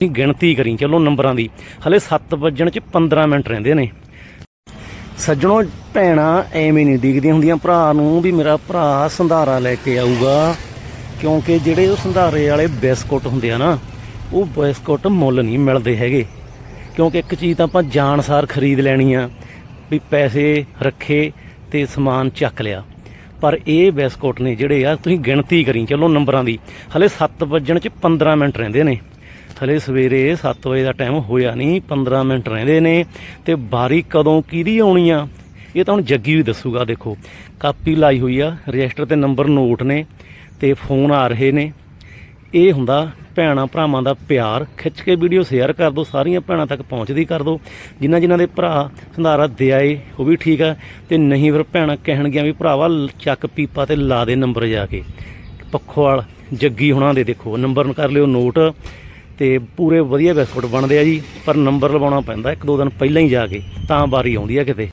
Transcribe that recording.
ਤੁਸੀਂ ਗਿਣਤੀ ਕਰੀ। ਚਲੋ ਨੰਬਰਾਂ ਦੀ। ਹਲੇ 7 ਵੱਜਣ ਚ 15 ਮਿੰਟ ਰਹਿੰਦੇ ਨੇ। ਸੱਜਣੋ, ਭੈਣਾ ਐਵੇਂ ਨਹੀਂ ਡਿੱਗਦੀਆਂ ਹੁੰਦੀਆਂ। ਭਰਾ ਨੂੰ ਵੀ ਮੇਰਾ ਭਰਾ ਸੰਧਾਰਾ ਲੈ ਕੇ ਆਊਗਾ। ਕਿਉਂਕਿ ਜਿਹੜੇ ਉਹ ਸੰਧਾਰੇ ਵਾਲੇ ਬਿਸਕੁਟ ਹੁੰਦੇ ਆ ਨਾ, ਉਹ ਬਿਸਕੁਟ ਮੁੱਲ ਨਹੀਂ ਮਿਲਦੇ ਹੈਗੇ। ਕਿਉਂਕਿ ਇੱਕ ਚੀਜ਼ ਤਾਂ ਆਪਾਂ ਜਾਣਸਾਰ ਖਰੀਦ ਲੈਣੀ ਆ, ਵੀ ਪੈਸੇ ਰੱਖੇ ਤੇ ਸਮਾਨ ਚੱਕ ਲਿਆ। ਪਰ ਇਹ ਬਿਸਕੁਟ ਨੇ ਜਿਹੜੇ ਆ, ਤੁਸੀਂ ਗਿਣਤੀ ਕਰੀ। ਚਲੋ ਨੰਬਰਾਂ ਦੀ। ਹਲੇ 7 ਵੱਜਣ ਚ 15 ਮਿੰਟ ਰਹਿੰਦੇ ਨੇ। ਹਲੇ ਸਵੇਰੇ 7 ਵਜੇ ਦਾ ਟਾਈਮ ਹੋਇਆ ਨਹੀਂ 15 ਮਿੰਟ ਰਹਿੰਦੇ ਨੇ ਤੇ ਬਾਰੀ ਕਦੋਂ ਕਿਹਦੀ ਆਉਣੀ ਆ? ਇਹ ਤਾਂ ਹੁਣ ਜੱਗੀ ਵੀ ਦੱਸੂਗਾ, ਦੇਖੋ। ਕਾਪੀ ਲਾਈ ਹੋਈ ਆ, ਰਜਿਸਟਰ ਤੇ ਨੰਬਰ ਨੋਟ ਨੇ ਤੇ ਫੋਨ ਆ ਰਹੇ ਨੇ। ਇਹ ਹੁੰਦਾ ਭੈਣਾਂ ਭਰਾਵਾਂ ਦਾ ਪਿਆਰ। ਖਿੱਚ ਕੇ ਵੀਡੀਓ ਸ਼ੇਅਰ ਕਰ ਦਿਓ, ਸਾਰੀਆਂ ਭੈਣਾਂ ਤੱਕ ਪਹੁੰਚਦੀ ਕਰ ਦਿਓ। ਜਿਨ੍ਹਾਂ ਜਿਨ੍ਹਾਂ ਦੇ ਭਰਾ ਸੰਧਾਰਾ ਦੇ ਆਏ, ਉਹ ਵੀ ਠੀਕ ਆ। ਤੇ ਨਹੀਂ ਫਿਰ ਭੈਣਾਂ ਕਹਿਣਗੀਆਂ ਵੀ ਭਰਾਵਾ ਲ- ਚੱਕ ਪੀਪਾ ਤੇ ਲਾ ਦੇ ਨੰਬਰ ਜਾ ਕੇ। ਪੱਖੋਵਾਲ, ਜੱਗੀ ਹੁਣਾਂ ਦੇ ਦੇਖੋ, ਨੰਬਰ ਕਰ ਲਿਓ ਨੋਟ। ਤੇ ਪੂਰੇ ਵਧੀਆ ਬਿਸਕੁਟ ਬਣਦੇ ਆ ਜੀ, ਪਰ ਨੰਬਰ ਲਵਾਉਣਾ ਪੈਂਦਾ, ਇੱਕ ਦੋ ਦਿਨ ਪਹਿਲਾਂ ਹੀ ਜਾ ਕੇ, ਤਾਂ ਵਾਰੀ ਆਉਂਦੀ ਆ ਕਿਤੇ।